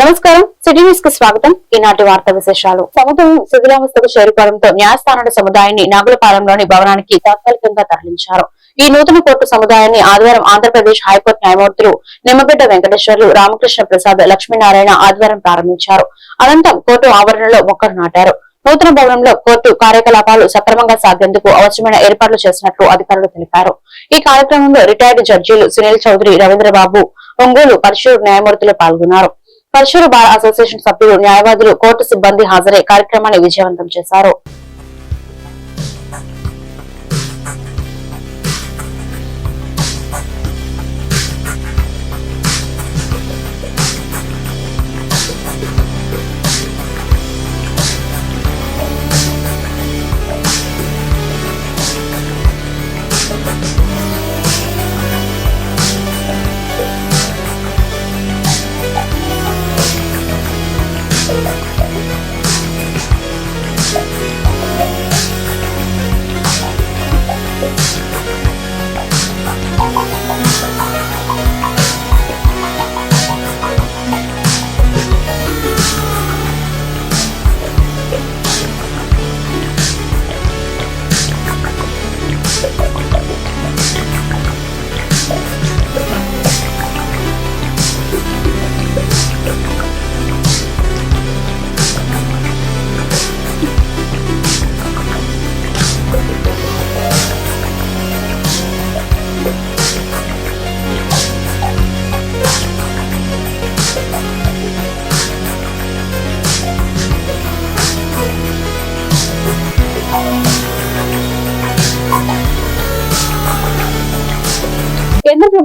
నమస్కారం. సిటీ న్యూస్కు స్వాగతం. ఈనాటి వార్తా విశేషాలు. సముద్రం శిథిలావస్థకు చేరుకోవడంతో న్యాయస్థానాల సముదాయాన్ని నాగులపాలెంలోని భవనానికి తాత్కాలికంగా తరలించారు. ఈ నూతన కోర్టు సముదాయాన్ని ఆదివారం ఆంధ్రప్రదేశ్ హైకోర్టు న్యాయమూర్తులు నిమ్మగడ్డ వెంకటేశ్వర్లు రామకృష్ణ ప్రసాద్ లక్ష్మీనారాయణ ఆదివారం ప్రారంభించారు. అనంతరం కోర్టు ఆవరణలో మొక్కలు నాటారు. నూతన భవనంలో కోర్టు కార్యకలాపాలు సక్రమంగా సాగేందుకు అవసరమైన ఏర్పాట్లు చేసినట్లు అధికారులు తెలిపారు. ఈ కార్యక్రమంలో రిటైర్డ్ జడ్జీలు సునీల్ చౌదరి రవీంద్రబాబు ఒంగోలు పరిశూరు న్యాయమూర్తులు పాల్గొన్నారు. పరశుర బార్ అసోసియేషన్ సభ్యులు న్యాయవాదులు కోర్టు సిబ్బంది హాజరై కార్యక్రమాన్ని విజయవంతం చేశారు.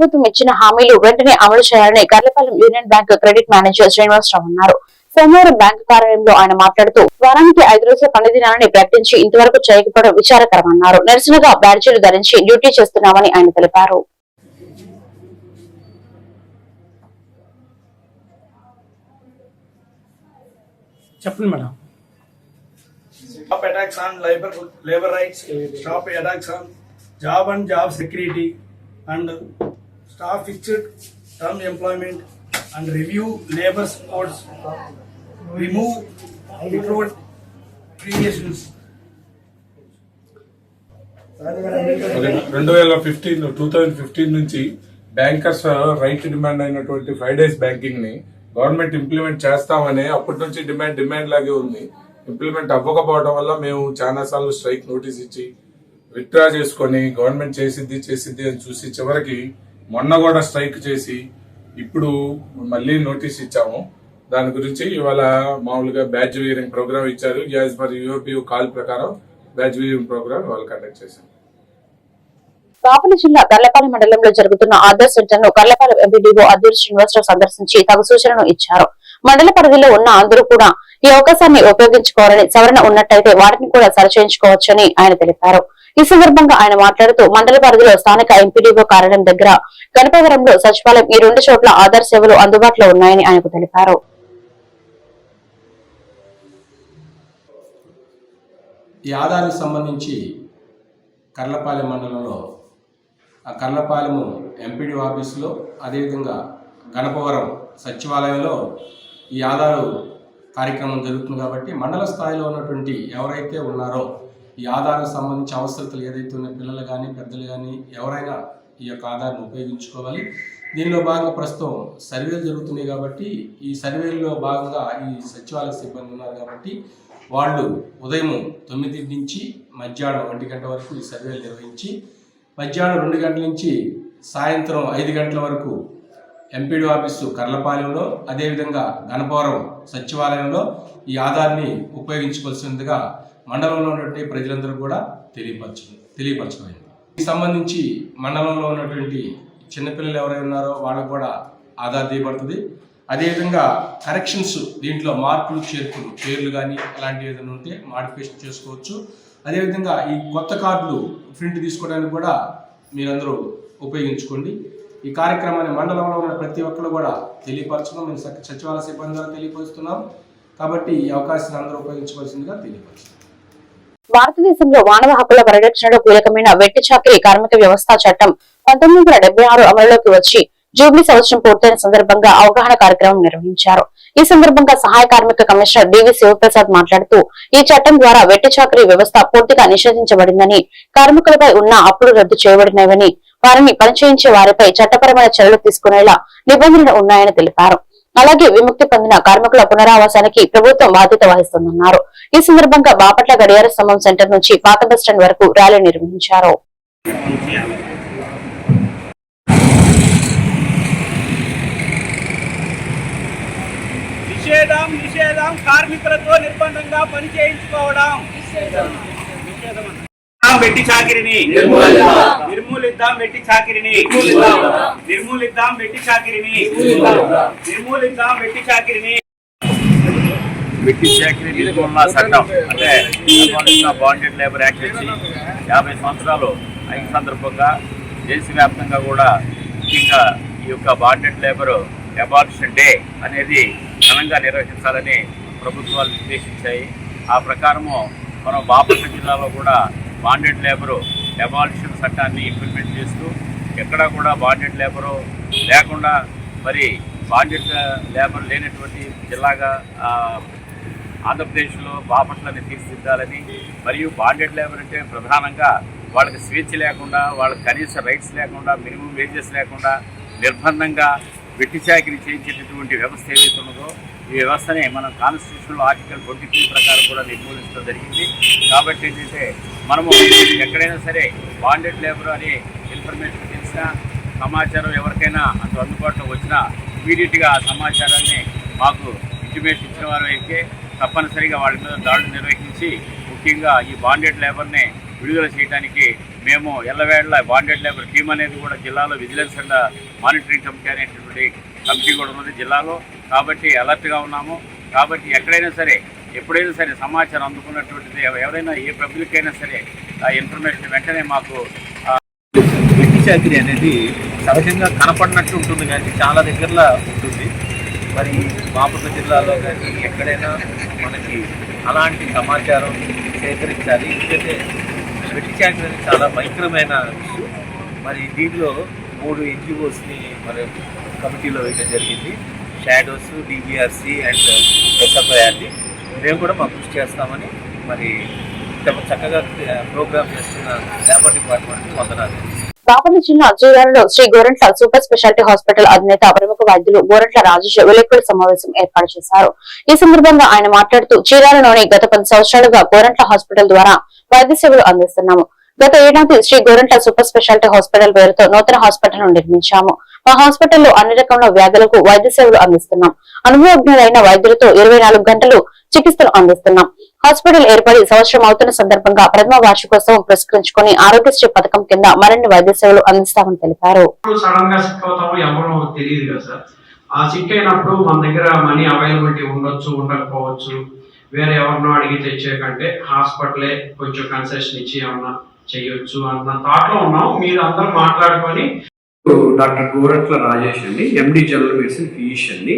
ప్రభుత్వం ఇచ్చిన హామీలు వెంటనే అమలు చేయాలని Karlapalem union bank credit manager Srinivasa Rao అన్నారు. సోమవారం బ్యాంకు కార్యాలయంలో ఆయన మాట్లాడుతూ వారానికి ఐదు రోజుల పని దినాలని ప్రకటించి ఇంతవరకు చేయకపోవడం విచారకరమన్నారు నిరసనగా బ్యాడ్జీలు ధరించి డ్యూటీ చేస్తున్నామని ఆయన తెలిపారు. చెప్పండి మేడం. Stop attacks on labor labor rights, stop attacks on job and job security, and stop fixed term employment, and review labor codes. Remove recruit creations. రెండు వేల ఫిఫ్టీన్ టూ థౌజండ్ ఫిఫ్టీన్ నుంచి బ్యాంకర్స్ రైట్ డిమాండ్ అయినటువంటి five days బ్యాంకింగ్ని government implement చేస్తామని అప్పటి నుంచి demand demand లాగే ఉంది ఇంప్లిమెంట్ అవ్వకపోవడం వల్ల మేము చాలా సార్లు స్ట్రైక్ నోటీస్ ఇచ్చి విత్డ్రా చేసుకొని గవర్నమెంట్ చేసిద్ది చేసిద్ది అని చూసి చివరికి మొన్న కూడా స్ట్రైక్ చేసి ఇప్పుడు మళ్ళీ నోటీస్ ఇచ్చాము. దాని గురించి ఇవాళ మామూలుగా బ్యాచ్ వీరింగ్ ప్రోగ్రామ్ ఇచ్చారు. యాజ్ పర్ యూపీయూ కాల్ ప్రకారం బ్యాచ్ వీరింగ్ ప్రోగ్రామ్ వాళ్ళు కండక్ట్ చేశాం కాపుల జిల్లా కర్లపాలెం మండలంలో జరుగుతున్న ఆధార్ సెంటర్ను కర్లపాలెం ఎంపీడీఓ అద్దూరి శ్రీనివాసరావు సందర్శించి తగు సూచనలు ఇచ్చారు. మండల పరిధిలో ఉన్న అందరూ కూడా ఈ అవకాశాన్ని ఉపయోగించుకోవాలని సవరణ ఉన్నట్టయితే వాటిని కూడా సరిచేయించుకోవచ్చని ఆయన తెలిపారు. ఈ సందర్భంగా ఆయన మాట్లాడుతూ మండల పరిధిలో స్థానిక ఎంపీడీఓ కార్యాలయం దగ్గర గణపవరంలో సచివాలయం ఈ రెండు చోట్ల ఆధార్ సేవలు అందుబాటులో ఉన్నాయని ఆయనకు తెలిపారు. ఈ ఆధార్కి సంబంధించి కర్లపాలెం మండలంలో ఆ కర్లపాలెము ఎంపీడీ ఆఫీసులో అదేవిధంగా గణపవరం సచివాలయంలో ఈ ఆధారు కార్యక్రమం జరుగుతుంది కాబట్టి మండల స్థాయిలో ఉన్నటువంటి ఎవరైతే ఉన్నారో ఈ ఆధార్కు సంబంధించి అవసరతలు ఏదైతే ఉన్న పిల్లలు కానీ పెద్దలు కానీ ఎవరైనా ఈ యొక్క ఆధార్ను ఉపయోగించుకోవాలి. దీనిలో భాగంగా ప్రస్తుతం సర్వేలు జరుగుతున్నాయి కాబట్టి ఈ సర్వేల్లో భాగంగా ఈ సచివాలయ సిబ్బంది ఉన్నారు కాబట్టి వాళ్ళు ఉదయం తొమ్మిది నుంచి మధ్యాహ్నం ఒంటి గంట వరకు ఈ సర్వేలు నిర్వహించి మధ్యాహ్నం రెండు గంటల నుంచి సాయంత్రం ఐదు గంటల వరకు ఎంపీడీ ఆఫీసు కర్లపాలెంలో అదేవిధంగా గణపవరం సచివాలయంలో ఈ ఆధార్ని ఉపయోగించుకోవాల్సిందిగా మండలంలో ఉన్నటువంటి ప్రజలందరూ కూడా తెలియపరచ తెలియపరచలేదు దీనికి సంబంధించి మండలంలో ఉన్నటువంటి చిన్నపిల్లలు ఎవరైనా ఉన్నారో వాళ్ళకు కూడా ఆధార్ తీయబడుతుంది. అదేవిధంగా కరెక్షన్స్ దీంట్లో మార్పులు చేర్పులు పేర్లు కానీ అలాంటివి ఏదైనా ఉంటే మాడిఫికేషన్ చేసుకోవచ్చు. అదేవిధంగా ఈ కొత్త కార్డులు ప్రింట్ తీసుకోవడానికి కూడా మీరందరూ ఉపయోగించుకోండి. ఈ కార్యక్రమాన్ని మండలంలో ఉన్న ప్రతి ఒక్కరు కూడా తెలియపరచడం మేము సచివాలయ సిబ్బంది ద్వారా తెలియపరుస్తున్నాం. కాబట్టి ఈ అవకాశాన్ని అందరూ ఉపయోగించవలసిందిగా తెలియపరుస్తున్నాం. భారతదేశంలో మానవ హక్కుల పరిరక్షణలో కీలకమైన వెట్టి చాకిరీ కార్మిక వ్యవస్థ చట్టం పంతొమ్మిది వందల డెబ్బై ఆరు అమలులోకి వచ్చి జూబ్లీ సంవత్సరం పూర్తయిన సందర్భంగా అవగాహన కార్యక్రమం నిర్వహించారు. ఈ సందర్భంగా సహాయ కార్మిక కమిషనర్ డివి శివప్రసాద్ మాట్లాడుతూ ఈ చట్టం ద్వారా వెట్టి చాకరీ వ్యవస్థ పూర్తిగా నిషేధించబడిందని కార్మికులపై ఉన్న అప్పులు రద్దు చేయబడినవని వారిని పనిచేయించే వారిపై చట్టపరమైన చర్యలు తీసుకునేలా నిబంధనలు ఉన్నాయని తెలిపారు. అలాగే విముక్తి పొందిన కార్మికుల పునరావాసానికి ప్రభుత్వం బాధ్యత వహిస్తుందన్నారు. ఈ సందర్భంగా బాపట్ల గడియార స్తంభం సెంటర్ నుంచి పాత బస్టాండ్ వరకు ర్యాలీ నిర్వహించారు. నిషేధం నిషేధం కార్మికులతో నిర్బంధంగా పని చేయించుకోవడం వెట్టి చాకిరిని. నిర్మూలిద్దాం. వెట్టి చాకిరిని. నిర్మూలిద్దాం. వెట్టి చాకిరిని. నిర్మూలిద్దాం. వెట్టి చాకిరిని. వెట్టి చాకిరి నిర్మూలన చట్టం అంటే బాండెడ్ లేబర్ యాక్ట్ వచ్చి యాభై సంవత్సరాలు అయిన సందర్భంగా దేశవ్యాప్తంగా కూడా ముఖ్యంగా ఈ యొక్క బాండెడ్ లేబర్ అబాలిషన్ డే అనేది ఘనంగా నిర్వహించాలని ప్రభుత్వాలు నిర్దేశించాయి. ఆ ప్రకారము మనం బాపట్ల జిల్లాలో కూడా బాండెడ్ లేబరు డెమాలిషన్ చట్టాన్ని ఇంప్లిమెంట్ చేస్తూ ఎక్కడా కూడా బాండెడ్ లేబరు లేకుండా మరి బాండెడ్ లేబర్ లేనటువంటి జిల్లాగా ఆంధ్రప్రదేశ్లో బాపట్లని తీర్చిదిద్దాలని మరియు బాండెడ్ లేబర్ అంటే ప్రధానంగా వాళ్ళకి స్వేచ్ఛ లేకుండా వాళ్ళకి కనీస రైట్స్ లేకుండా మినిమం వేజెస్ లేకుండా నిర్బంధంగా వెట్టి చాకిరీ చేయించేటటువంటి వ్యవస్థ ఏదైతే ఉన్నదో ఈ వ్యవస్థని మనం కాన్స్టిట్యూషన్లో ఆర్టికల్ ట్వంటీ త్రీ ప్రకారం కూడా నిర్మూలించడం జరిగింది. కాబట్టి ఏంటంటే మనము ఎక్కడైనా సరే బాండెడ్ లేబర్ అనే ఇన్ఫర్మేషన్ తెలిసినా సమాచారం ఎవరికైనా అంత అందుబాటులో వచ్చినా ఇమీడియట్గా ఆ సమాచారాన్ని మాకు ఇంటిమేషన్ ఇచ్చిన వారు అయితే తప్పనిసరిగా వాళ్ళ మీద దాడులు నిర్వహించి ముఖ్యంగా ఈ బాండెడ్ లేబర్ని విడుదల చేయడానికి మేము ఎల్లవేళ్ళ బాండెడ్ లేబర్ టీం అనేది కూడా జిల్లాలో విజిలెన్స్ అండ్ మానిటరింగ్ కమిటీ అనేటటువంటి కమిటీ కూడా ఉన్నది జిల్లాలో. కాబట్టి అలర్ట్గా ఉన్నాము. కాబట్టి ఎక్కడైనా సరే ఎప్పుడైనా సరే సమాచారం అందుకున్నటువంటిది ఎవరైనా ఏ పబ్లిక్ అయినా సరే ఆ ఇన్ఫర్మేషన్ వెంటనే మాకు వెట్టి చాకరీ అనేది సహజంగా కనపడినట్టు ఉంటుంది కానీ చాలా దగ్గరలో ఉంటుంది. మరి బాపట్ల జిల్లాలో కానీ ఎక్కడైనా మనకి అలాంటి సమాచారం సేకరించాలి. ఎందుకంటే వెట్టి చాకరీ అనేది చాలా భయంకరమైన మరి దీనిలో మూడు ఎన్జిఓస్ని మరి కమిటీలో వేయడం జరిగింది. షాడోస్ డిబిఆర్సి అండ్ ఎస్ఎఫ్ఐఆర్డి మేము కూడా మా కృషి చేస్తామని మరి చక్కగా ప్రోగ్రామ్ చేస్తున్న లేబర్ డిపార్ట్మెంట్ వందనాలు. బాపట్ల జిల్లా చీరాలలో Sri Gorantla super speciality hospital అధినేత ప్రముఖ వైద్యులు గోరంట్ల రాజేష్ విలేకరుల సమావేశం ఏర్పాటు చేశారు. ఈ సందర్భంగా ఆయన మాట్లాడుతూ చీరాలలోని గత పది సంవత్సరాలుగా గోరంట్ల హాస్పిటల్ ద్వారా వైద్య సేవలు అందిస్తున్నాము. గత ఏడాది Shri Goranta super specialty hospital పేరుతో నూతన హాస్పిటల్ను నిర్మించాము. మా హాస్పిటల్లో అన్ని రకముల వ్యాధులకు వైద్య సేవలు అందిస్తున్నాం. అనుభవజ్ఞులైన వైద్యులతో ఇరవై నాలుగు గంటలు చికిత్సలు అందిస్తున్నాం. హాస్పిటల్ ఏర్పడి సంవత్సరం అవుతున్న సందర్భంగా ప్రథమ వార్షికోత్సవం పురస్కరించుకుని ఆరోగ్యశ్రీ పథకం కింద మరిన్ని వైద్య సేవలు అందిస్తామని తెలిపారు. ఆ సిక్ అయినప్పుడు మన దగ్గర మనీ అవైలబిలిటీ ఉండొచ్చు ఉండకపోవచ్చు. వేరే ఎవరినో అడిగి తెచ్చే కంటే హాస్పిటలే కొంచెం కన్సెషన్ ఇచ్చి ఏమన్నా చేయొచ్చు అన్న థాట్లో ఉన్నాం. మీరు అందరూ మాట్లాడుకొని డాక్టర్ గోరట్ల రాజేష్ అండి ఎండి జనరల్ మెడిసిన్ ఫిజిషియన్ అండి.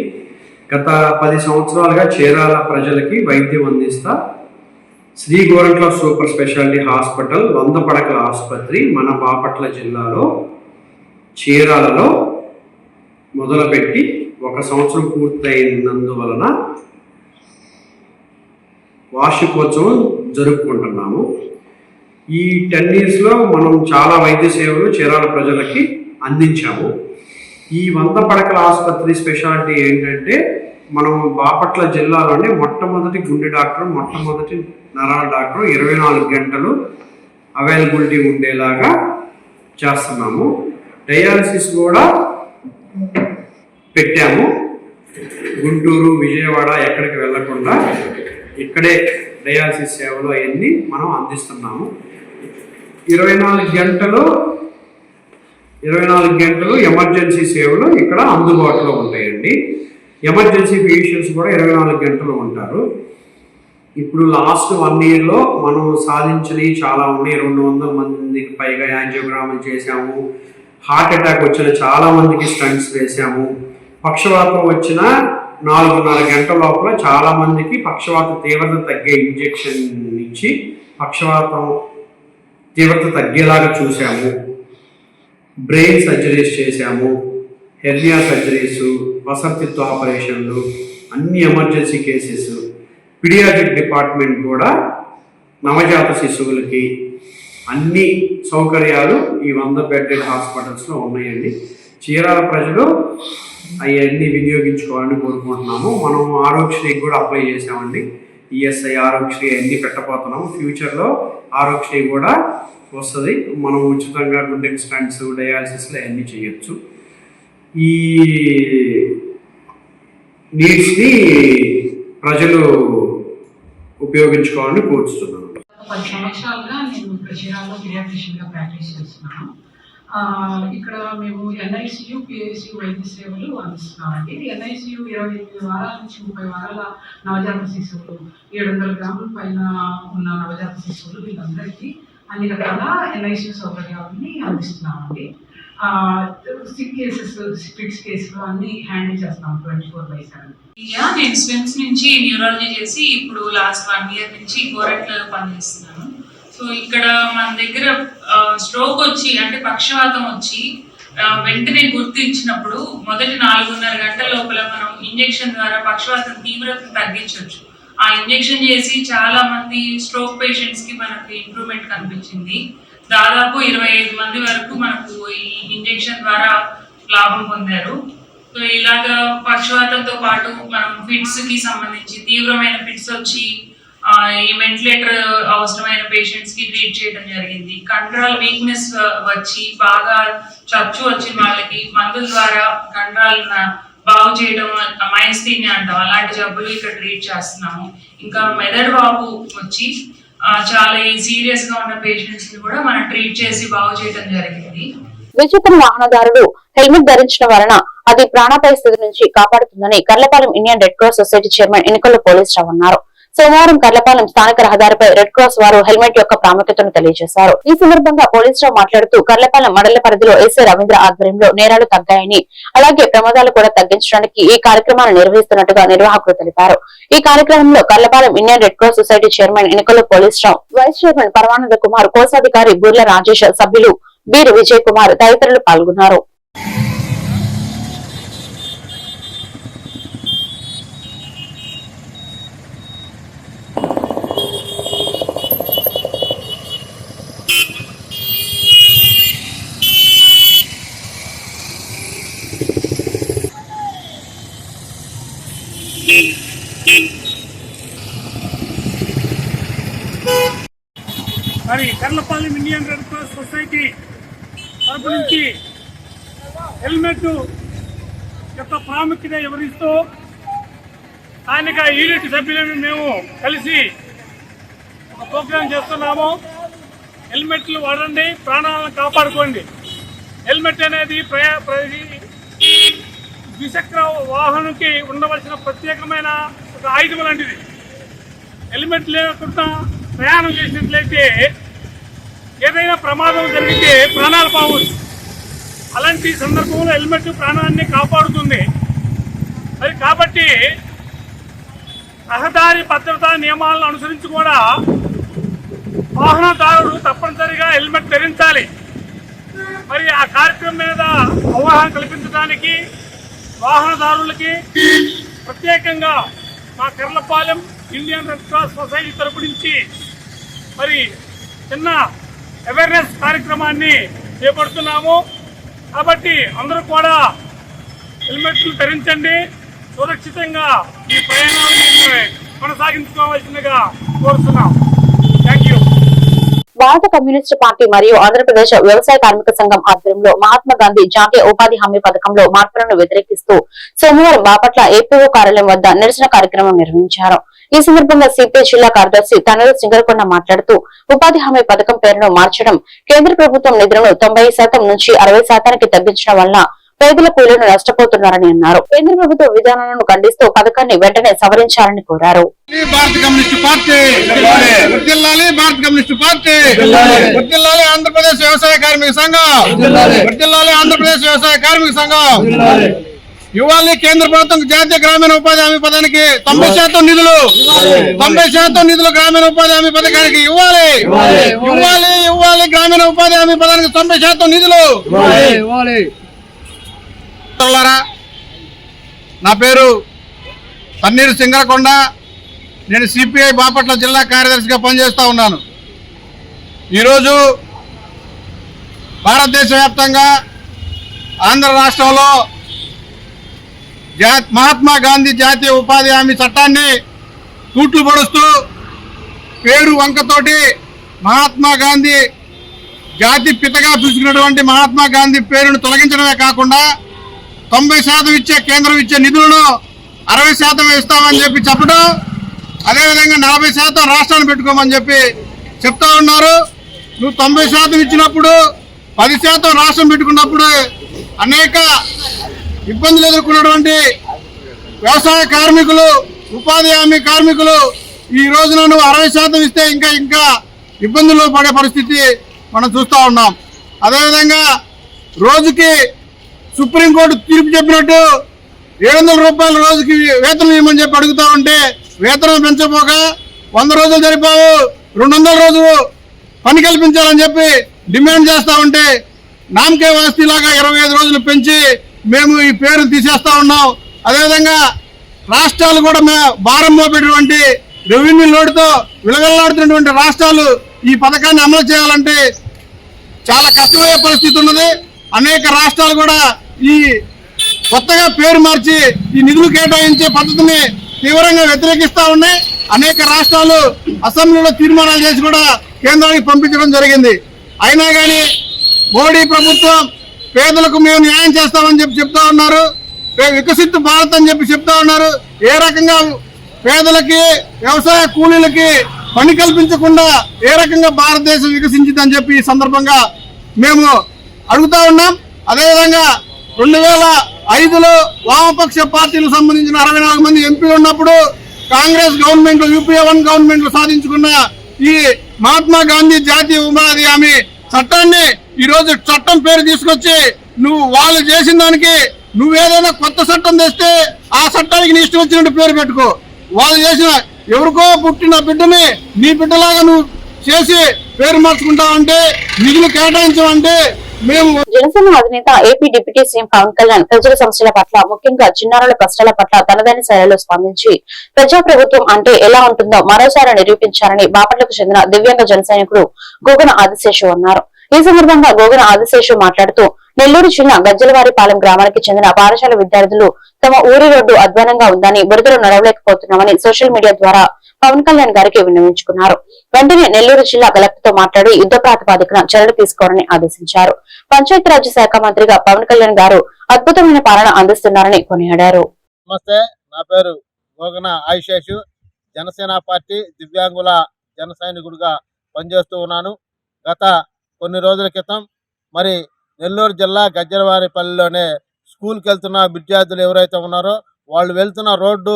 గత పది సంవత్సరాలుగా చీరాల ప్రజలకి వైద్యం అందిస్తా. Sri Gorantla super speciality hospital వంద పడకల ఆసుపత్రి మన బాపట్ల జిల్లాలో చీరాలలో మొదలుపెట్టి ఒక సంవత్సరం పూర్తయినందువలన వార్షికోత్సవం జరుపుకుంటున్నాము. ఈ టెన్ ఇయర్స్లో మనం చాలా వైద్య సేవలు చీరాల ప్రజలకి అందించాము. ఈ వంద పడకల ఆసుపత్రి స్పెషాలిటీ ఏంటంటే మనం బాపట్ల జిల్లాలోనే మొట్టమొదటి గుండె డాక్టర్ మొట్టమొదటి నరాల డాక్టర్ ఇరవై నాలుగు గంటలు అవైలబిలిటీ ఉండేలాగా చేస్తున్నాము. డయాలసిస్ కూడా పెట్టాము. గుంటూరు విజయవాడ ఎక్కడికి వెళ్ళకుండా ఇక్కడే డయాలసిస్ సేవలు అవన్నీ మనం అందిస్తున్నాము. ఇరవై నాలుగు గంటలు ఇరవై నాలుగు గంటలు ఎమర్జెన్సీ సేవలు ఇక్కడ అందుబాటులో ఉంటాయండి. ఎమర్జెన్సీ ఫిజిషియన్స్ కూడా ఇరవై నాలుగు గంటలు ఉంటారు. ఇప్పుడు లాస్ట్ వన్ ఇయర్లో మనం సాధించినవి చాలా ఉన్నాయి. రెండు వందల మందికి పైగా యాంజియోగ్రాములు చేశాము. హార్ట్ అటాక్ వచ్చిన చాలా మందికి స్టంట్స్ వేశాము. పక్షవాతం వచ్చిన నాలుగున్నర గంటల లోపల చాలా మందికి పక్షవాత తీవ్రత తగ్గే ఇంజెక్షన్ ఇచ్చి పక్షవాతం తీవ్రత తగ్గేలాగా చూసాము బ్రెయిన్ సర్జరీస్ చేశాము. హెర్నియా సర్జరీస్ వసతిత్వ ఆపరేషన్లు అన్ని ఎమర్జెన్సీ కేసెస్ పిడియాటిక్ డిపార్ట్మెంట్ కూడా నవజాత శిశువులకి అన్ని సౌకర్యాలు ఈ వంద బెడ్డెడ్ హాస్పిటల్స్లో ఉన్నాయండి. చీరాల ప్రజలు అవన్నీ వినియోగించుకోవాలని కోరుకుంటున్నాము. మనం ఆరోగ్యశ్రీకి కూడా అప్లై చేసామండి ఈఎస్ఐ ఆరోగ్యశ్రీ అన్నీ పెట్టబోతున్నాము. ఫ్యూచర్లో ఆరోగ్యశ్రీ కూడా వస్తుంది. మనం ఉచితంగా గుండె స్టంట్స్ డయాలసిస్లు అవన్నీ చేయొచ్చు. ఈ నీడ్స్ని ప్రజలు ఉపయోగించుకోవాలని కోరుతున్నాను పది సంవత్సరాలుగా నేను ఇక్కడ చీరాల్లో ప్రాక్టీస్ చేస్తున్నాను. ఇక్కడ మేము ఎన్ఐసియు పిఐసియు వైద్య సేవలు అందిస్తున్నామండి ఎన్ఐసియు ఇరవై ఎనిమిది వారాల నుంచి ముప్పై వారాల నవజాత శిశువులు ఏడు వందల గ్రాముల పైన ఉన్న నవజాత శిశువులు వీళ్ళందరికీ అన్ని రకాల ఎన్ఐసియు సౌకర్యాలని అందిస్తున్నామండి సిక్ కేసెస్ ఫిట్స్ కేసులు అన్ని హ్యాండిల్ చేస్తాం ట్వంటీ ఫోర్ బై సెవెన్. నేను స్విమ్స్ నుంచి న్యూరాలజీ చేసి ఇప్పుడు లాస్ట్ వన్ ఇయర్ నుంచి గోరెట్లో పనిచేస్తున్నాను. సో ఇక్కడ మన దగ్గర స్ట్రోక్ వచ్చి అంటే పక్షవాతం వచ్చి వెంటనే గుర్తించినప్పుడు మొదటి నాలుగున్నర గంటల లోపల మనం ఇంజెక్షన్ ద్వారా పక్షవాతం తీవ్రతను తగ్గించవచ్చు ఆ ఇంజెక్షన్ చేసి చాలా మంది స్ట్రోక్ పేషెంట్స్కి మనకి ఇంప్రూవ్మెంట్ కనిపించింది. దాదాపు ఇరవై ఐదు మంది వరకు మనకు ఈ ఇంజెక్షన్ ద్వారా లాభం పొందారు. సో ఇలాగ పక్షవాతంతో పాటు మనం ఫిట్స్కి సంబంధించి తీవ్రమైన ఫిట్స్ వచ్చి ఈ వెంటిలేటర్ అవసరమైన పేషెంట్స్కి ట్రీట్ చేయడం జరిగింది. కండరాల వీక్నెస్ వచ్చి బాగా చచ్చు వచ్చిన వాళ్ళకి మందుల ద్వారా కండరాలను బాగు చేయడం మైస్థీని అంటాం. అలాంటి జబ్బులు ఇక్కడ ట్రీట్ చేస్తున్నాము. ఇంకా మెదడు బాబు వచ్చి చాలా సీరియస్గా ఉన్న పేషెంట్స్ని కూడా మనం ట్రీట్ చేసి బాగు చేయడం జరిగింది. ద్విచక్ర వాహనదారుడు హెల్మెట్ ధరించడం వలన అది ప్రాణాపాయ స్థితి నుంచి కాపాడుతుందని Karlapalem Indian Red Cross Society chairman Ennikala Polisarao అన్నారు సోమవారం కర్లపాలెం స్థానిక రహదారిపై రెడ్ క్రాస్ వారు హెల్మెట్ యొక్క ప్రాముఖ్యతను తెలియజేశారు. ఈ సందర్భంగా పోలీసరావు మాట్లాడుతూ కర్లపాలెం మండల పరిధిలో ఎస్ఐ రవీంద్ర ఆధ్వర్యంలో నేరాలు తగ్గాయని అలాగే ప్రమాదాలు కూడా తగ్గించడానికి ఈ కార్యక్రమాన్ని నిర్వహిస్తున్నట్టుగా నిర్వాహకులు తెలిపారు. ఈ కార్యక్రమంలో Karlapalem Indian Red Cross Society chairman Ennikala Polisarao vice chairman Paramananda Kumar కోశాధికారి బుర్ల రాజేష్ సభ్యులు బీరు విజయ్ కుమార్ తదితరులు పాల్గొన్నారు. మరి Karlapalem Indian Red Cross Society తరపు నుంచి హెల్మెట్ యొక్క ప్రాముఖ్యత వివరిస్తూ స్థానిక యూనిట్ సభ్యులను మేము కలిసి ఒక ప్రోగ్రాం చేస్తున్నాము. హెల్మెట్లు వాడండి ప్రాణాలను కాపాడుకోండి. హెల్మెట్ అనేది ప్రయా ప్ర- ద్విచక్ర వాహనంకి ఉండవలసిన ప్రత్యేకమైన ఒక ఆయుధం లాంటిది. హెల్మెట్ లేకుండా ప్రయాణం చేసినట్లయితే ఏదైనా ప్రమాదం జరిగితే ప్రాణాలు పోవచ్చు. అలాంటి సందర్భంలో హెల్మెట్ ప్రాణాన్ని కాపాడుతుంది. మరి కాబట్టి రహదారి భద్రతా నియమాలను అనుసరించి కూడా వాహనదారుడు తప్పనిసరిగా హెల్మెట్ ధరించాలి. మరి ఆ కార్యక్రమం మీద అవగాహన కల్పించడానికి వాహనదారులకి ప్రత్యేకంగా మా Karlapalem Indian Red Cross Society తరపు నుంచి మరి చిన్న అవేర్నెస్ కార్యక్రమాన్ని చేపడుతున్నాము. కాబట్టి అందరూ కూడా హెల్మెట్లు ధరించండి. సురక్షితంగా ఈ ప్రయాణాన్ని కొనసాగించుకోవాల్సిందిగా కోరుతున్నాం. భారత కమ్యూనిస్ట్ పార్టీ మరియు ఆంధ్రప్రదేశ్ వ్యవసాయ కార్మిక సంఘం ఆధ్వర్యంలో మహాత్మా గాంధీ జాతీయ ఉపాధి హామీ పథకంలో మార్పులను వ్యతిరేకిస్తూ సోమవారం బాపట్ల ఏపీఓ కార్యాలయం వద్ద నిరసన కార్యక్రమం నిర్వహించారు. ఈ సందర్భంగా సిపిఐ జిల్లా కార్యదర్శి తనలు సింగరకొండ మాట్లాడుతూ ఉపాధి హామీ పథకం పేరును మార్చడం కేంద్ర ప్రభుత్వం నిధులను తొంభై శాతం నుంచి అరవై శాతానికి తగ్గించడం వల్ల పేదల కూలీలు నష్టపోతున్నారని అన్నారు. కేంద్ర ప్రభుత్వ విధానాలను ఖండిస్తూ పథకాన్ని వెంటనే సవరించాలని కోరారు. భారత కమ్యూనిస్ట్ పార్టీ వర్దిల్లాలి భారత కమ్యూనిస్ట్ పార్టీ వర్దిల్లాలి ఆంధ్రప్రదేశ్ వ్యవసాయ కార్మిక సంఘం. వర్దిల్లాలి ఆంధ్రప్రదేశ్ వ్యవసాయ కార్మిక సంఘం. ఇవ్వాలి కేంద్ర ప్రభుత్వం జాతీయ గ్రామీణ ఉపాధి హామీ పథకానికి తొంభై శాతం నిధులు. తొంభై శాతం నిధులు గ్రామీణ ఉపాధి హామీ పథకానికి ఇవ్వాలి. ఇవ్వాలి. ఇవ్వాలి గ్రామీణ ఉపాధి హామీ పథకానికి తొంభై శాతం నిధులు. మిత్రులారా, నా పేరు తన్నీరు సింగరకొండ. నేను సిపిఐ బాపట్ల జిల్లా కార్యదర్శిగా పనిచేస్తూ ఉన్నాను. ఈరోజు భారతదేశ వ్యాప్తంగా ఆంధ్ర రాష్ట్రంలో మహాత్మా గాంధీ జాతీయ ఉపాధి హామీ చట్టాన్ని తూట్లు పడుస్తూ పేరు వంకతోటి మహాత్మా గాంధీ జాతి పితగా పిలుచుకున్నటువంటి మహాత్మా గాంధీ పేరును తొలగించడమే కాకుండా తొంభై శాతం ఇచ్చే కేంద్రం ఇచ్చే నిధులను అరవై శాతం ఇస్తామని చెప్పి చెప్పడం అదేవిధంగా నలభై శాతం రాష్ట్రాన్ని పెట్టుకోమని చెప్పి చెప్తా ఉన్నారు. నువ్వు తొంభై శాతం ఇచ్చినప్పుడు పది శాతం రాష్ట్రం పెట్టుకున్నప్పుడు అనేక ఇబ్బందులు ఎదుర్కొన్నటువంటి వ్యవసాయ కార్మికులు ఉపాధి హామీ కార్మికులు ఈ రోజున నువ్వు అరవై శాతం ఇస్తే ఇంకా ఇంకా ఇబ్బందులు పడే పరిస్థితి మనం చూస్తూ ఉన్నాం. అదేవిధంగా రోజుకి సుప్రీంకోర్టు తీర్పు చెప్పినట్టు ఏడు వందల రూపాయల రోజుకి వేతనం ఇవ్వమని చెప్పి అడుగుతా ఉంటే వేతనం పెంచబోక వంద రోజులు జరిపావు రెండు వందల రోజులు పని కల్పించాలని చెప్పి డిమాండ్ చేస్తూ ఉంటే నామకే వాస్తీలాగా ఇరవై ఐదు రోజులు పెంచి మేము ఈ పేరు తీసేస్తూ ఉన్నాం. అదేవిధంగా రాష్ట్రాలు కూడా మే భారం మోపేటువంటి రెవెన్యూ లోటుతో విలగల్లాడుతున్నటువంటి రాష్ట్రాలు ఈ పథకాన్ని అమలు చేయాలంటే చాలా కష్టమయ్యే పరిస్థితి ఉన్నది. అనేక రాష్ట్రాలు కూడా ఈ కొత్తగా పేరు మార్చి ఈ నిధులు కేటాయించే పద్ధతిని తీవ్రంగా వ్యతిరేకిస్తా ఉన్నాయి. అనేక రాష్ట్రాలు అసెంబ్లీలో తీర్మానాలు చేసి కూడా కేంద్రానికి పంపించడం జరిగింది. అయినా కానీ మోడీ ప్రభుత్వం పేదలకు మేము న్యాయం చేస్తామని చెప్పి చెప్తా ఉన్నారు. వికసిత్ భారత్ అని చెప్పి చెప్తా ఉన్నారు. ఏ రకంగా పేదలకి వ్యవసాయ కూలీలకి పని కల్పించకుండా ఏ రకంగా భారతదేశం వికసించిందని చెప్పి ఈ సందర్భంగా మేము అడుగుతా ఉన్నాం. అదేవిధంగా రెండు వేల ఐదులో వామపక్ష పార్టీలకు సంబంధించిన అరవై నాలుగు మంది ఎంపీలు ఉన్నప్పుడు Congress government UPA one government సాధించుకున్న ఈ మహాత్మా గాంధీ జాతీయ ఉపాధి హామీ చట్టాన్ని ఈ రోజు చట్టం పేరు తీసుకొచ్చి నువ్వు వాళ్ళు చేసిన దానికి నువ్వేదైనా కొత్త చట్టం తెస్తే ఆ చట్టానికి నీ ఇష్టం వచ్చినట్టు పేరు పెట్టుకో. వాళ్ళు చేసిన ఎవరికో పుట్టిన బిడ్డని నీ బిడ్డలాగా నువ్వు చేసి పేరు మార్చుకుంటావంటే నిధులు కేటాయించమంటే జనసేన అధినేత AP deputy CM Pawan Kalyan ప్రజల సమస్యల పట్ల ముఖ్యంగా చిన్నారుల కష్టాల పట్ల తనదైన శైలిలో స్పందించి ప్రజా ప్రభుత్వం అంటే ఎలా ఉంటుందో మరోసారి నిరూపించారని బాపట్లకు చెందిన దివ్యాంగ జనసైనికుడు గోగన ఆదిశేషు అన్నారు. ఈ సందర్భంగా గోగన ఆదిశేషు మాట్లాడుతూ నెల్లూరు జిల్లా గజ్జలవారిపాలెం గ్రామానికి చెందిన పాఠశాల విద్యార్థులు తమ ఊరి రోడ్డు అధ్వానంగా ఉందని బురదలు నడవలేకపోతున్నామని సోషల్ మీడియా ద్వారా పవన్ కళ్యాణ్ గారికి విన్నవించుకున్నారు. వెంటనే నెల్లూరు జిల్లా కలెక్టర్తో మాట్లాడి యుద్ధ ప్రాతిపాదికన చర్యలు తీసుకోవాలని ఆదేశించారు. పంచాయతీరాజ్ శాఖ మంత్రిగా పవన్ కళ్యాణ్ గారు అద్భుతమైన పాలన అందిస్తున్నారని కొనియాడారు. నమస్తే నా పేరు గోగన ఆయుషేషు. జనసేన పార్టీ దివ్యాంగుల జన సైనికుడిగా పనిచేస్తూ ఉన్నాను. గత కొన్ని రోజుల క్రితం మరి నెల్లూరు జిల్లా గజ్జలవారిపల్లిలోనే స్కూల్కి వెళ్తున్న విద్యార్థులు ఎవరైతే ఉన్నారో వాళ్ళు వెళ్తున్న రోడ్డు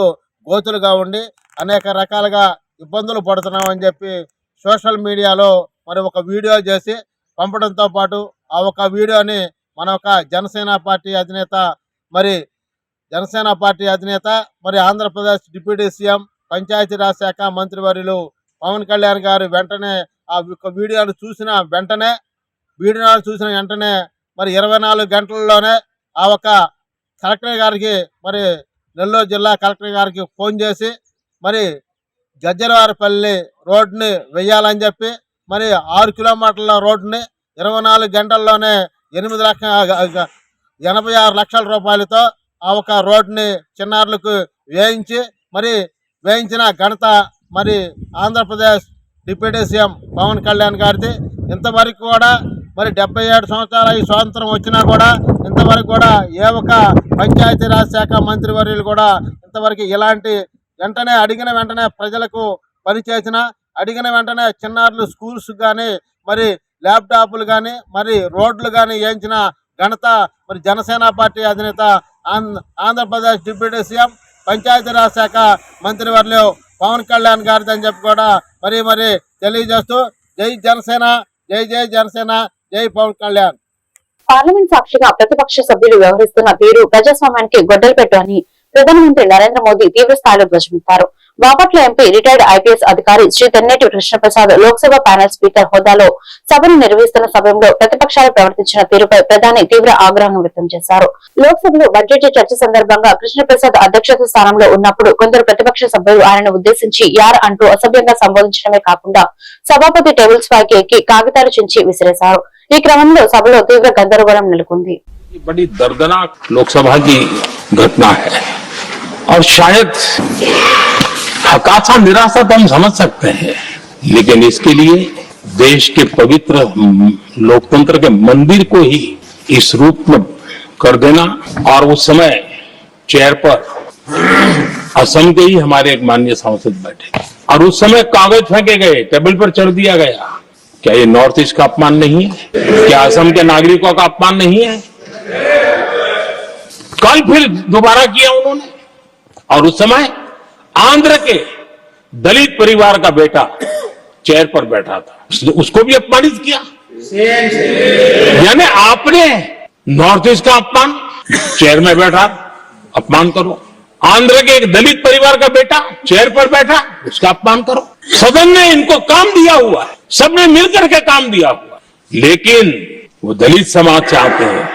గోతులుగా ఉండి అనేక రకాలుగా ఇబ్బందులు పడుతున్నామని చెప్పి సోషల్ మీడియాలో మరి ఒక వీడియో చేసి పంపడంతో పాటు ఆ ఒక వీడియోని మన ఒక జనసేన పార్టీ అధినేత మరి జనసేన పార్టీ అధినేత మరి ఆంధ్రప్రదేశ్ డిప్యూటీ సీఎం పంచాయతీరాజ్ శాఖ మంత్రివర్యులు పవన్ కళ్యాణ్ గారు వెంటనే ఆ యొక్క వీడియోను చూసిన వెంటనే వీడియోను చూసిన వెంటనే మరి ఇరవై నాలుగు గంటల్లోనే ఆ ఒక కలెక్టర్ గారికి మరి నెల్లూరు జిల్లా కలెక్టర్ గారికి ఫోన్ చేసి మరి గజ్జరవారిపల్లి రోడ్డుని వెయ్యాలని చెప్పి మరి ఆరు కిలోమీటర్ల రోడ్డుని ఇరవై నాలుగు గంటల్లోనే ఎనిమిది లక్ష ఎనభై ఆరు లక్షల రూపాయలతో ఆ ఒక రోడ్డుని చిన్నారులకు వేయించి మరి వేయించిన ఘనత మరి ఆంధ్రప్రదేశ్ డిప్యూటీ సీఎం పవన్ కళ్యాణ్ గారిది. ఇంతవరకు కూడా మరి డెబ్బై ఏడు సంవత్సరాల ఈ స్వాతంత్రం వచ్చినా కూడా ఇంతవరకు కూడా ఏ ఒక్క పంచాయతీరాజ్ శాఖ మంత్రివర్యులు కూడా ఇంతవరకు ఇలాంటి వెంటనే అడిగిన వెంటనే ప్రజలకు పనిచేసిన అడిగిన వెంటనే చిన్నారులు స్కూల్స్ కానీ మరి ల్యాప్టాప్లు కానీ మరి రోడ్లు కానీ వేయించిన ఘనత మరి జనసేన పార్టీ అధినేత ఆంధ్రప్రదేశ్ డిప్యూటీ సీఎం పంచాయతీరాజ్ శాఖ మంత్రివర్యులు పవన్ కళ్యాణ్ గారిది అని చెప్పి కూడా మరి మరి తెలియజేస్తూ జై జనసేన జై జై జనసేన జై పవన్ కళ్యాణ్. పార్లమెంట్ సాక్షిగా ప్రతిపక్ష సభ్యులు వ్యవహరిస్తున్న తీరు ప్రజాస్వామ్యానికి గొడ్డలు పెట్టు అని ప్రధానమంత్రి నరేంద్ర మోదీ తీవ్రస్థాయిలో ధ్వజమెత్తారు. బాపట్ల ఎంపీ రిటైర్డ్ ఐపీఎస్ అధికారి శ్రీ తెన్నేటి కృష్ణప్రసాద్ లోక్సభ ప్యానెల్ స్పీకర్ హోదాలో సభను నిర్వహిస్తున్న సమయంలో ప్రతిపక్షాలు ప్రవర్తించిన తీరుపై ప్రధాని తీవ్ర ఆగ్రహం వ్యక్తం చేశారు. లోక్సభలో బడ్జెట్ చర్చ సందర్భంగా కృష్ణప్రసాద్ అధ్యక్షత స్థానంలో ఉన్నప్పుడు కొందరు ప్రతిపక్ష సభ్యులు ఆయనను ఉద్దేశించి యార్ అంటూ అసభ్యంగా సంబోధించడమే కాకుండా సభాపతి టేబుల్స్ పైకి ఎక్కి కాగితాలు చించి విసిరేశారు. ఈ క్రమంలో సభలో తీవ్ర గందరగోళం నెలకొంది. బడి దర్దనాక్ లోక్సభ ఘటన और शायद हकाशा निराशा तो हम समझ सकते हैं। लेकिन इसके लिए देश के पवित्र लोकतंत्र के मंदिर को ही इस रूप में कर देना और उस समय चेयर पर असम के ही हमारे एक माननीय सांसद बैठे। और उस समय कागज़ फेंके गए, टेबल पर चढ़ दिया गया। क्या ये नॉर्थ ईस्ट का अपमान नहीं है? क्या असम के नागरिकों का अपमान नहीं है? कल फिर दोबारा किया उन्होंने। और उस समय आंध्र के दलित परिवार का बेटा चेयर पर बैठा था। उसको भी अपमानित किया। यानी आपने नॉर्थ ईस्ट का अपमान, चेयर में बैठा, अपमान करो। आंध्र के एक दलित परिवार का बेटा चेयर पर बैठा, उसका अपमान करो। सदन ने इनको काम दिया हुआ है, सबने मिलकर के काम दिया हुआ लेकिन वो दलित समाज से आते हैं,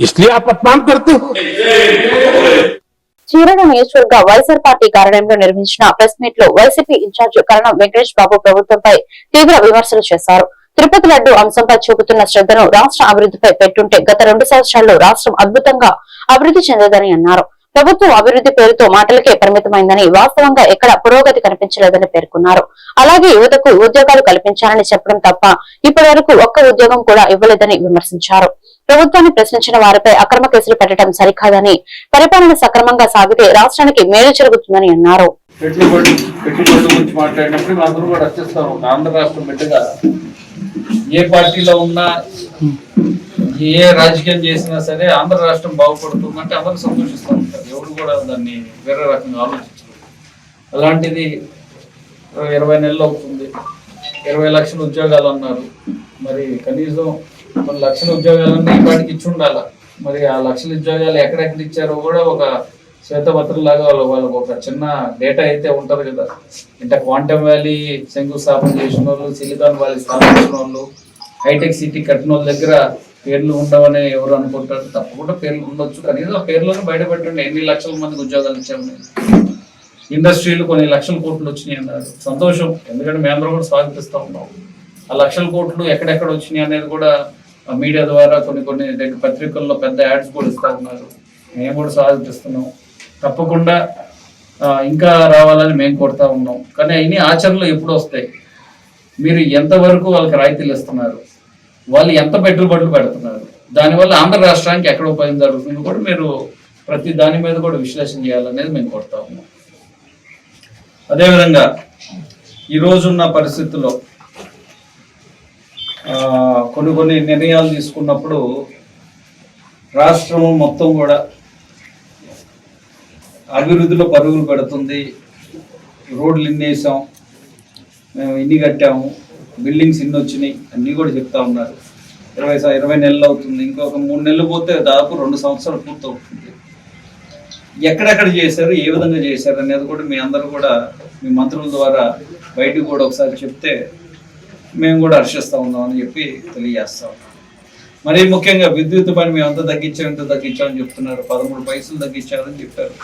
इसलिए आप अपमान करते हो। చీరడ నియోజకవర్గ వైఎస్ఆర్ పార్టీ కార్యాలయంలో నిర్వహించిన ప్రెస్ మీట్లో వైసీపీ ఇన్ఛార్జ్ కరణం వెంకటేష్ బాబు ప్రభుత్వంపై తీవ్ర విమర్శలు చేశారు. తిరుపతి లడ్డు అంశంపై చూపుతున్న శ్రద్ధను రాష్ట్ర అభివృద్ధిపై పెట్టుంటే గత రెండు సంవత్సరాల్లో రాష్ట్రం అద్భుతంగా అభివృద్ధి చెందదని అన్నారు. ప్రభుత్వం అభివృద్ధి పేరుతో మాటలకే పరిమితమైందని వాస్తవంగా ఎక్కడ పురోగతి కనిపించలేదని పేర్కొన్నారు. అలాగే యువతకు ఉద్యోగాలు కల్పించాలని చెప్పడం తప్ప ఇప్పటి ఒక్క ఉద్యోగం కూడా ఇవ్వలేదని విమర్శించారు. ప్రభుత్వాన్ని ప్రశ్నించిన వారిపై అక్రమ కేసులు పెట్టడం సరికాదని పరిపాలన సక్రమంగా సాగితే రాష్ట్రానికి మేలు జరుగుతుందని అన్నారు. పెట్టుబడి గురించి మాట్లాడినప్పుడు అందరూ కూడా రచిస్తాం ఆంధ్ర రాష్ట్రం బిడ్డగా ఏ పార్టీలో ఉన్నా ఏ రాజకీయం చేసినా సరే ఆంధ్ర రాష్ట్రం బాగుపడుతుందంటే అందరూ సంతోషిస్తూ ఉంటారు. ఎవరు కూడా దాన్ని వేరే రకంగా ఆలోచించరు. అలాంటిది ఇరవై నెలలు అవుతుంది. ఇరవై లక్షల ఉద్యోగాలు అన్నారు. మరి కనీసం కొన్ని లక్షల ఉద్యోగాలన్నీ వాటికి ఇచ్చి ఉండాల. మరి ఆ లక్షల ఉద్యోగాలు ఎక్కడెక్కడ ఇచ్చారో కూడా ఒక శ్వేతపత్రంలాగా వాళ్ళు వాళ్ళకు ఒక చిన్న డేటా అయితే ఉంటారు కదా. ఇంత క్వాంటమ్ వ్యాలీ శంకుస్థాపన చేసిన వాళ్ళు సిలికాన్ వ్యాలీ స్థాపించిన వాళ్ళు హైటెక్ సిటీ కట్టిన వాళ్ళ దగ్గర పేర్లు ఉండవని ఎవరు అనుకుంటారు? తప్పకుండా పేర్లు ఉండొచ్చు. కనీసం ఆ పేర్లను బయటపెట్టండి. ఎన్ని లక్షల మందికి ఉద్యోగాలు ఇచ్చామని ఇండస్ట్రీలు కొన్ని లక్షల కోట్లు వచ్చినాయి అన్నారు. సంతోషం. ఎందుకంటే మేమందరం కూడా స్వాగతిస్తూ ఉన్నాం. ఆ లక్షల కోట్లు ఎక్కడెక్కడ వచ్చినాయి అనేది కూడా మీడియా ద్వారా కొన్ని కొన్ని పత్రికల్లో పెద్ద యాడ్స్ కూడా ఇస్తూ ఉన్నారు. మేము కూడా స్వాగతిస్తున్నాం తప్పకుండా ఇంకా రావాలని మేము కోరుతా ఉన్నాం. కానీ అన్ని ఆచరణలు ఎప్పుడు వస్తాయి? మీరు ఎంతవరకు వాళ్ళకి రాయితీలు ఇస్తున్నారు? వాళ్ళు ఎంత పెట్టుబడులు పెడుతున్నారు? దానివల్ల ఆంధ్ర రాష్ట్రానికి ఎక్కడ ఉపయోగం జరుగుతుంది కూడా మీరు ప్రతి దాని మీద కూడా విశ్లేషణ చేయాలనేది మేము కోరుతా ఉన్నాం. అదేవిధంగా ఈరోజున్న పరిస్థితుల్లో కొన్ని కొన్ని నిర్ణయాలు తీసుకున్నప్పుడు రాష్ట్రం మొత్తం కూడా అభివృద్ధిలో పరుగులు పెడుతుంది. రోడ్లు ఇన్ని వేసాం మేము ఇన్ని కట్టాము బిల్డింగ్స్ ఇన్ని వచ్చినాయి అన్నీ కూడా చెప్తా ఉన్నారు. ఇరవై ఇరవై నెలలు అవుతుంది. ఇంకొక మూడు నెలలు పోతే దాదాపు రెండు సంవత్సరాలు పూర్తవుతుంది. ఎక్కడెక్కడ చేశారు ఏ విధంగా చేశారు అనేది కూడా మీ అందరూ కూడా మీ మంత్రుల ద్వారా బయటకు కూడా ఒకసారి చెప్తే మేము కూడా హర్షిస్తూ ఉన్నాం అని చెప్పి తెలియజేస్తా ఉన్నాం. మరీ ముఖ్యంగా విద్యుత్ పని మేము ఎంత తగ్గించాం ఎంత తగ్గించామని చెప్తున్నారు. పదమూడు పైసలు తగ్గించారని చెప్పారు.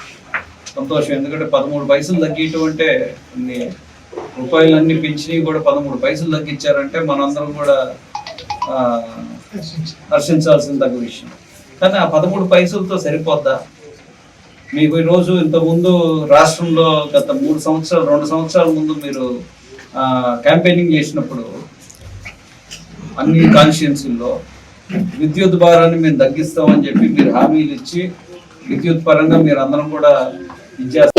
సంతోషం. ఎందుకంటే పదమూడు పైసలు తగ్గించడం అంటే కొన్ని రూపాయలన్నీ పెంచినవి కూడా పదమూడు పైసలు తగ్గించారంటే మనందరం కూడా హర్షించాల్సిన తగ్గ విషయం. కానీ ఆ పదమూడు పైసలతో సరిపోద్దా? మీకు ఈరోజు ఇంతకుముందు రాష్ట్రంలో గత మూడు సంవత్సరాలు రెండు సంవత్సరాల ముందు మీరు క్యాంపెయినింగ్ చేసినప్పుడు అన్ని కాన్స్టిట్యున్సీల్లో విద్యుత్ భారాన్ని మేము తగ్గిస్తామని చెప్పి మీరు హామీలు ఇచ్చి విద్యుత్ పరంగా మీరు అందరం కూడా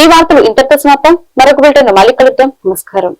ఈ వార్తలు ఇంతటితో సమాప్తం మరొక బిల్టన్ మళ్ళీ కలుద్దాం. నమస్కారం.